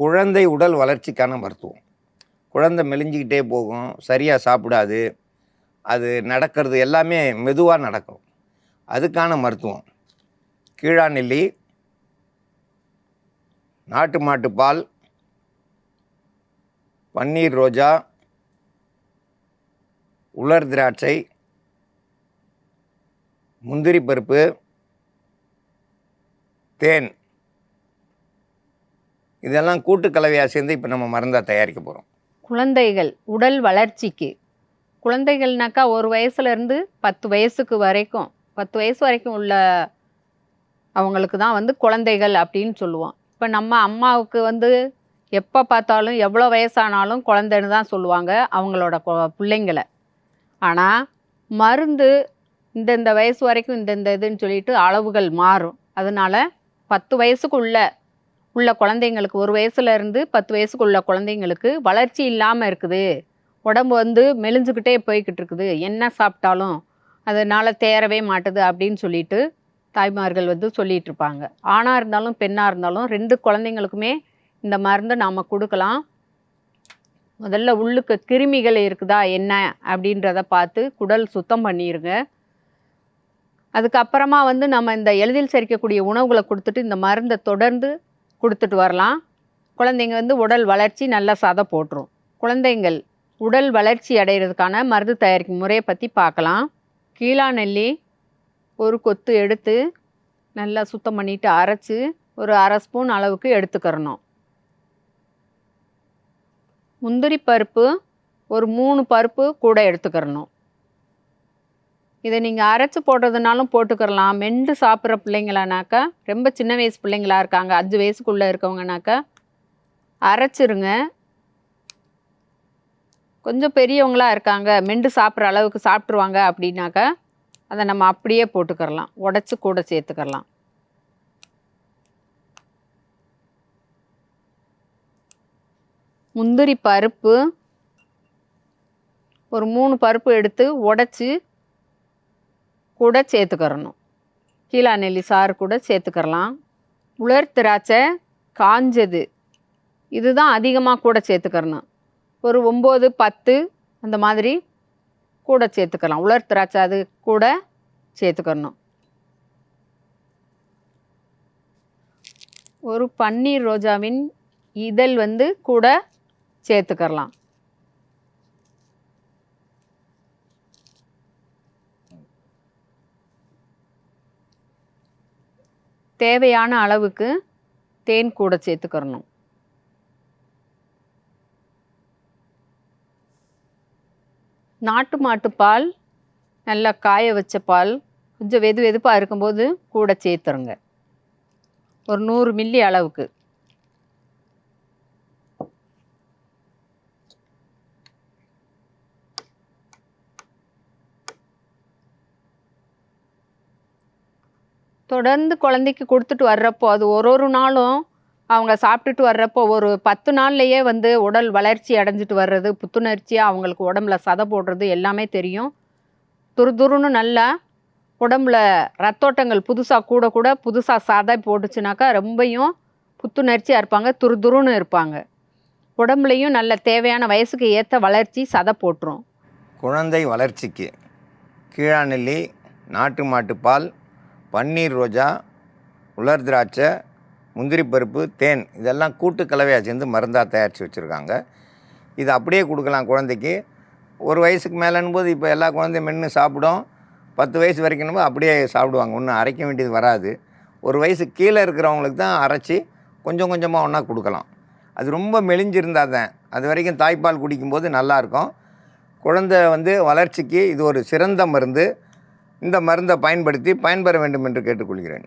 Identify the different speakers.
Speaker 1: குழந்தை உடல் வளர்ச்சிக்கான மருத்துவம். குழந்தை மெலிஞ்சிக்கிட்டே போகும் சரியாக சாப்பிடாது அது நடக்கிறது எல்லாமே மெதுவாக நடக்கும். அதுக்கான மருத்துவம். கீழாநெல்லி நாட்டு மாட்டு பால் பன்னீர் ரோஜா உலர் திராட்சை முந்திரி பருப்பு தேன். இதெல்லாம் கூட்டு கலவையாக சேர்ந்து இப்போ நம்ம மருந்தாக தயாரிக்க போகிறோம்
Speaker 2: குழந்தைகள் உடல் வளர்ச்சிக்கு. குழந்தைகள்னாக்கா ஒரு வயசுலேருந்து பத்து வயசுக்கு வரைக்கும் பத்து வயசு வரைக்கும் உள்ள அவங்களுக்கு தான் வந்து குழந்தைகள் அப்படின்னு சொல்லுவோம். இப்போ நம்ம அம்மாவுக்கு வந்து எப்போ பார்த்தாலும் எவ்வளோ வயசானாலும் குழந்தைன்னு தான் சொல்லுவாங்க அவங்களோட பிள்ளைங்களை. ஆனால் மருந்து இந்தந்த வயசு வரைக்கும் இந்தந்த இதுன்னு சொல்லிட்டு அளவுகள் மாறும். அதனால் பத்து வயசுக்குள்ள உள்ள குழந்தைங்களுக்கு ஒரு வயசுல இருந்து பத்து வயசுக்குள்ள குழந்தைங்களுக்கு வளர்ச்சி இல்லாமல் இருக்குது. உடம்பு வந்து மெலிஞ்சுக்கிட்டே போய்கிட்டு இருக்குது. என்ன சாப்பிட்டாலும் அதனால் தேரவே மாட்டுது அப்படின்னு சொல்லிட்டு தாய்மார்கள் வந்து சொல்லிகிட்டு இருப்பாங்க. ஆணாக இருந்தாலும் பெண்ணாக இருந்தாலும் ரெண்டு குழந்தைங்களுக்குமே இந்த மருந்தை நாம் கொடுக்கலாம். முதல்ல உள்ளுக்கு கிருமிகள் இருக்குதா என்ன அப்படின்றத பார்த்து குடல் சுத்தம் பண்ணிடுங்க அதுக்கப்புறமா வந்து நம்ம இந்த எளிதில் செரிக்கக்கூடிய உணவுகளை கொடுத்துட்டு இந்த மருந்தை தொடர்ந்து கொடுத்துட்டு வரலாம். குழந்தைங்க வந்து உடல் வளர்ச்சி நல்லா சதை போட்டுரும். குழந்தைங்கள் உடல் வளர்ச்சி அடைகிறதுக்கான மருந்து தயாரிக்கும் முறையை பற்றி பார்க்கலாம். கீழா நெல்லி ஒரு கொத்து எடுத்து நல்லா சுத்தம் பண்ணிட்டு அரைச்சி ஒரு அரை ஸ்பூன் அளவுக்கு எடுத்துக்கிறணும். முந்திரி பருப்பு ஒரு மூணு பருப்பு கூட எடுத்துக்கிறணும். இதை நீங்கள் அரைச்சி போடுறதுனாலும் போட்டுக்கிறலாம் மென்று சாப்பிட்ற பிள்ளைங்களானாக்கா ரொம்ப சின்ன வயசு பிள்ளைங்களா இருக்காங்க. அஞ்சு வயசுக்குள்ளே இருக்கவங்கனாக்கா அரைச்சிருங்க. கொஞ்சம் பெரியவங்களாக இருக்காங்க. மெண்டு சாப்பிட்ற அளவுக்கு சாப்பிட்ருவாங்க அப்படின்னாக்கா அதை நம்ம அப்படியே போட்டுக்கிறலாம். உடச்சி கூட சேர்த்துக்கிறலாம். முந்திரி பருப்பு ஒரு மூணு பருப்பு எடுத்து உடச்சி கூட சேர்த்துக்கிறணும். கீழா நெல்லி சாறு கூட சேர்த்துக்கிறலாம். உலர் திராட்சை காஞ்சது. இதுதான் அதிகமாக கூட சேர்த்துக்கிறணும். ஒரு ஒம்பது பத்து அந்த மாதிரி கூட சேர்த்துக்கலாம். உலர் திராட்சை அது கூட சேர்த்துக்கிறணும். ஒரு பன்னீர் ரோஜாவின் இதழ் வந்து கூட சேர்த்துக்கிறலாம். தேவையான அளவுக்கு தேன் கூட சேர்த்துக்கிறணும். நாட்டு மாட்டு பால் நல்லா காய வச்ச பால் கொஞ்சம் வெது வெதுப்பாக இருக்கும்போது கூட சேர்த்துருங்க. ஒரு நூறு மில்லி அளவுக்கு. தொடர்ந்து குழந்தைக்கு கொடுத்துட்டு வர்றப்போ அது ஒரு ஒரு நாளும் அவங்க சாப்பிட்டுட்டு வர்றப்போ ஒரு பத்து நாள்லையே வந்து உடல் வளர்ச்சி அடைஞ்சிட்டு வர்றது புத்துணர்ச்சியாக அவங்களுக்கு உடம்புல சதை போடுறது எல்லாமே தெரியும். துரு துருன்னு நல்லா உடம்புல ரத்தோட்டங்கள் புதுசாக கூட கூட புதுசாக சதை போட்டுச்சுனாக்கா ரொம்பையும் புத்துணர்ச்சியாக இருப்பாங்க துரு துருன்னு இருப்பாங்க. உடம்புலையும் நல்ல தேவையான வயசுக்கு ஏற்ற வளர்ச்சி சதை போட்டுரும்.
Speaker 1: குழந்தை வளர்ச்சிக்கு கீழாநெல்லி நாட்டு மாட்டுப்பால் பன்னீர் ரோஜா உலர் திராட்சை முந்திரி பருப்பு தேன் இதெல்லாம் கூட்டு கலவையாக சேர்ந்து மருந்தாக தயாரித்து வச்சுருக்காங்க. இது அப்படியே கொடுக்கலாம் குழந்தைக்கு. ஒரு வயசுக்கு மேலேன்னு போது இப்போ எல்லா குழந்தையும் மென்று சாப்பிடும். பத்து வயசு வரைக்கும் அப்படியே சாப்பிடுவாங்க. ஒன்றும் அரைக்க வேண்டியது வராது. ஒரு வயசு கீழே இருக்கிறவங்களுக்கு தான் அரைச்சி கொஞ்சம் கொஞ்சமாக ஒன்றா கொடுக்கலாம். அது ரொம்ப மெலிஞ்சிருந்தால் தான். அது வரைக்கும் தாய்ப்பால் குடிக்கும்போது நல்லாயிருக்கும் குழந்தை வந்து வளர்ச்சிக்கு இது ஒரு சிறந்த மருந்து. இந்த மருந்தை பயன்படுத்தி பயன்பெற வேண்டும் என்று கேட்டுக்கொள்கிறேன்.